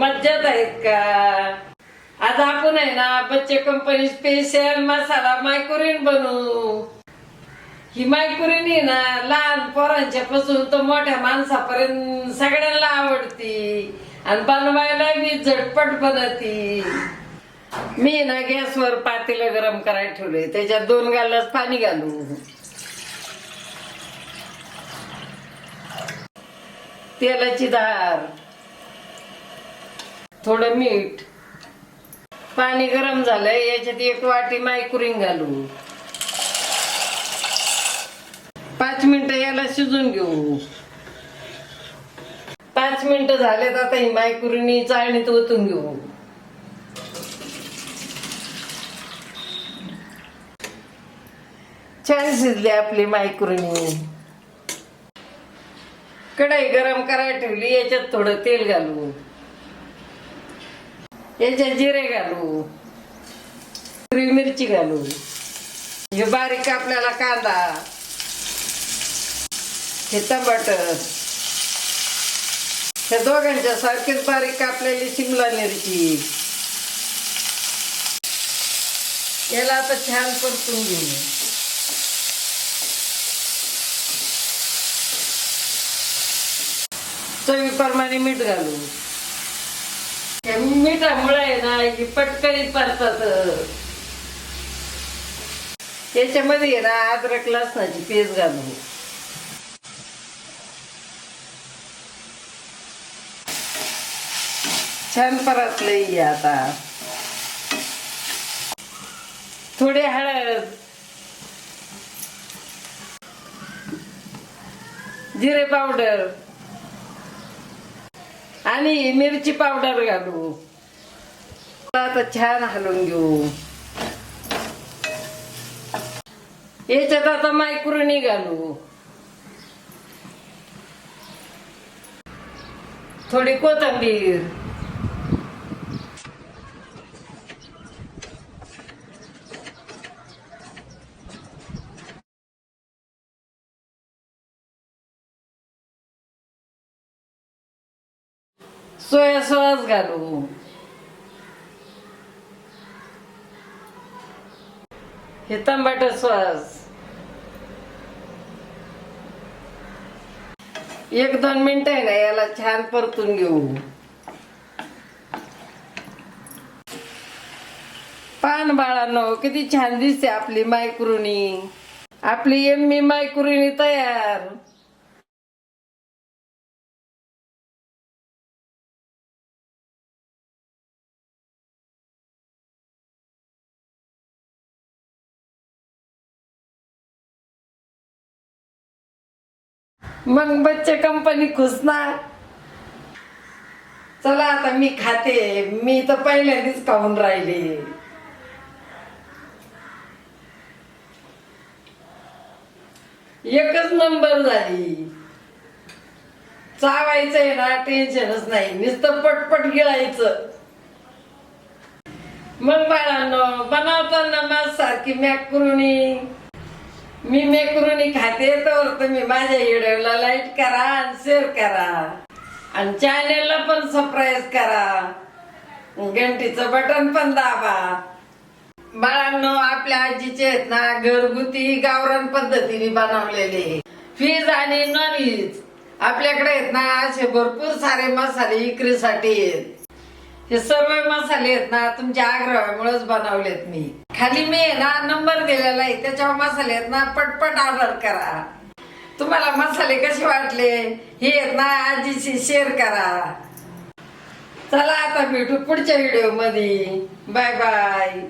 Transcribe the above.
मजेत आहेत का? आज आपण आहे ना बच्चे कंपनी स्पेशल मसाला मायक्रोरीन बनवू. ही मायक्रोरीन आहे ना लहान पोरांच्या पासून तर मोठ्या माणसापर्यंत सगळ्यांना आवडती. आणि बनवायला मी झटपट बनवती मी ना गॅसवर पातेलं गरम करायला ठेवले त्याच्यात दोन गालाच पाणी घालू. तेलाची धार थोडं मीठ. पाणी गरम झालंय याच्यात एक वाटी मायकुरिंग घालू. पाच मिनिटं याला शिजून घेऊ. पाच मिनिटं झालेत आता ही मायकुरिनी चाळणीत ओतून घेऊ. छान शिजली आपली मायकुरिनी कढाई गरम करायला ठेवली याच्यात थोडं तेल घालू. याच्यात जिरे घालू हिरवी मिरची घालू. हे बारीक आपल्याला कांदा हे टमाट हे दोघांच्या सारखीच बारीक कापलेली शिमला मिरची. याला आता छान परतून घेऊ. चवीप्रमाणे मीठ घालू. त्या मिठामुळे आहे ना ही पटकन परतात. याच्यामध्ये आहे ना अद्रक लसणाची पेस्ट घालू छान परतलं आता. थोडे हळद. जिरे पावडर. आणि मिरची पावडर घालू. आता छान हलवून घेऊ. याच्यात आता मायक्रोनी घालू. थोडी कोथिंबीर. सोया सॉस घालू. हे टमाटर सॉस. एक दोन मिनिटं आहे ना याला छान परतून घेऊ. पान बाळांनो किती छान दिसते आपली मायक्रुनी. आपली एम्मी मायक्रोनी तयार. मग बच्चे कंपनी खुश ना चला आता मी खाते. मी तर पहिल्यांदाच खाऊन राहिले. एकच नंबर झाली. चावायचंय ना टेन्शनच नाही. नुसतं पटपट गिळायचं. मग बाळांनो बनवताना माझ सारखी मॅक्रोनी मी मेकरुनी खाते तर तुम्ही माझ्या व्हिडिओला लाईक करा आणि शेअर करा. आणि चॅनेलला पण सबस्क्राईब करा. घंटीचं बटन पण दाबा. बाळांनो आपल्या आजीचे आहेत ना घरगुती गावरान पद्धतीने बनवलेले. फिज आणि नॉन व्हेज आपल्याकडे आहेत ना असे भरपूर सारे मसाले विक्रीसाठी आहेत. हे सर्व मसाले आहेत ना तुमच्या आग्रहामुळेच बनवलेत मी. खाली मी ना नंबर दिलेला आहे त्याच्यावर मसाले आहेत ना पटपट ऑर्डर करा. तुम्हाला मसाले कसे वाटले हे आहेत ना आजीशी शेअर करा. चला आता भेटू पुढच्या व्हिडिओमध्ये. Bye bye